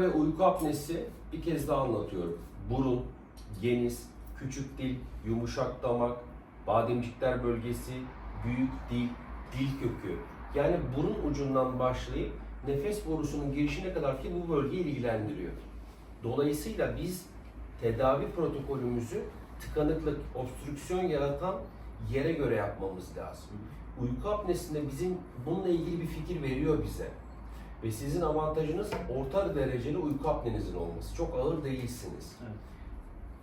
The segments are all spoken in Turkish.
Ve uyku apnesi bir kez daha anlatıyorum. Burun, geniz, küçük dil, yumuşak damak, bademcikler bölgesi, büyük dil, dil kökü. Yani burun ucundan başlayıp nefes borusunun girişine kadar ki bu bölgeyi ilgilendiriyor. Dolayısıyla biz tedavi protokolümüzü tıkanıklık, obstrüksiyon yaratan yere göre yapmamız lazım. Uyku apnesinde bizim bununla ilgili bir fikir veriyor bize. Ve sizin avantajınız orta dereceli uyku apnenizin olması. Çok ağır değilsiniz. Evet.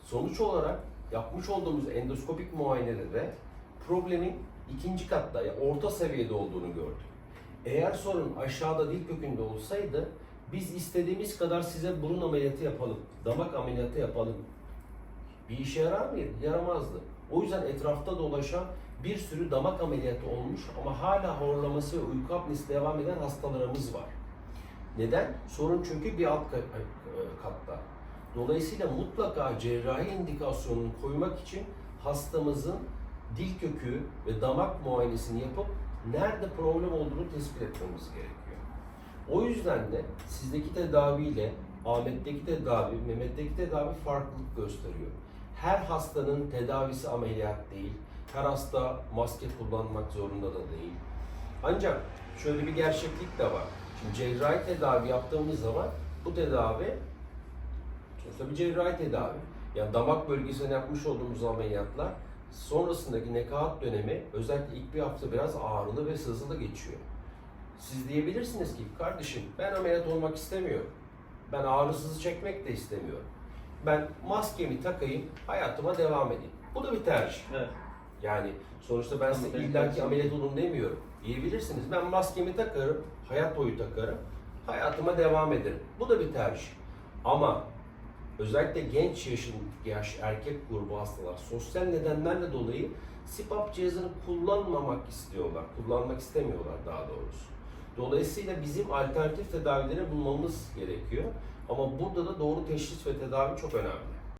Sonuç olarak yapmış olduğumuz endoskopik muayenede de problemin ikinci katta, yani orta seviyede olduğunu gördük. Eğer sorun aşağıda dil kökünde olsaydı biz istediğimiz kadar size burun ameliyatı yapalım, damak ameliyatı yapalım. Bir işe yarar mıydı? Yaramazdı. O yüzden etrafta dolaşan bir sürü damak ameliyatı olmuş ama hala horlaması ve uyku apnesi devam eden hastalarımız var. Neden? Sorun çünkü bir alt e, katta. Dolayısıyla mutlaka cerrahi indikasyonunu koymak için hastamızın dil kökü ve damak muayenesini yapıp nerede problem olduğunu tespit etmemiz gerekiyor. O yüzden de sizdeki tedaviyle Ahmet'teki tedavi, Mehmet'teki tedavi farklılık gösteriyor. Her hastanın tedavisi ameliyat değil. Her hasta maske kullanmak zorunda da değil. Ancak şöyle bir gerçeklik de var. Cerrahi tedavi yaptığımız zaman bu tedavi sonuçta bir cerrahi tedavi. Yani damak bölgesine yapmış olduğumuz ameliyatlar sonrasındaki nekaat dönemi özellikle ilk bir hafta biraz ağrılı ve sızılı geçiyor. Siz diyebilirsiniz ki kardeşim ben ameliyat olmak istemiyorum. Ben ağrısızı çekmek de istemiyorum. Ben maskemi takayım, hayatıma devam edeyim. Bu da bir tercih. Evet. Yani sonuçta ben size illaki ameliyat olun demiyorum. Diyebilirsiniz. Ben maskemi takarım, hayat boyu takarım, hayatıma devam ederim. Bu da bir tercih. Ama özellikle genç yaşın yaş erkek grubu hastalar sosyal nedenlerle dolayı CPAP cihazını kullanmamak istiyorlar. Kullanmak istemiyorlar daha doğrusu. Dolayısıyla bizim alternatif tedavileri bulmamız gerekiyor. Ama burada da doğru teşhis ve tedavi çok önemli.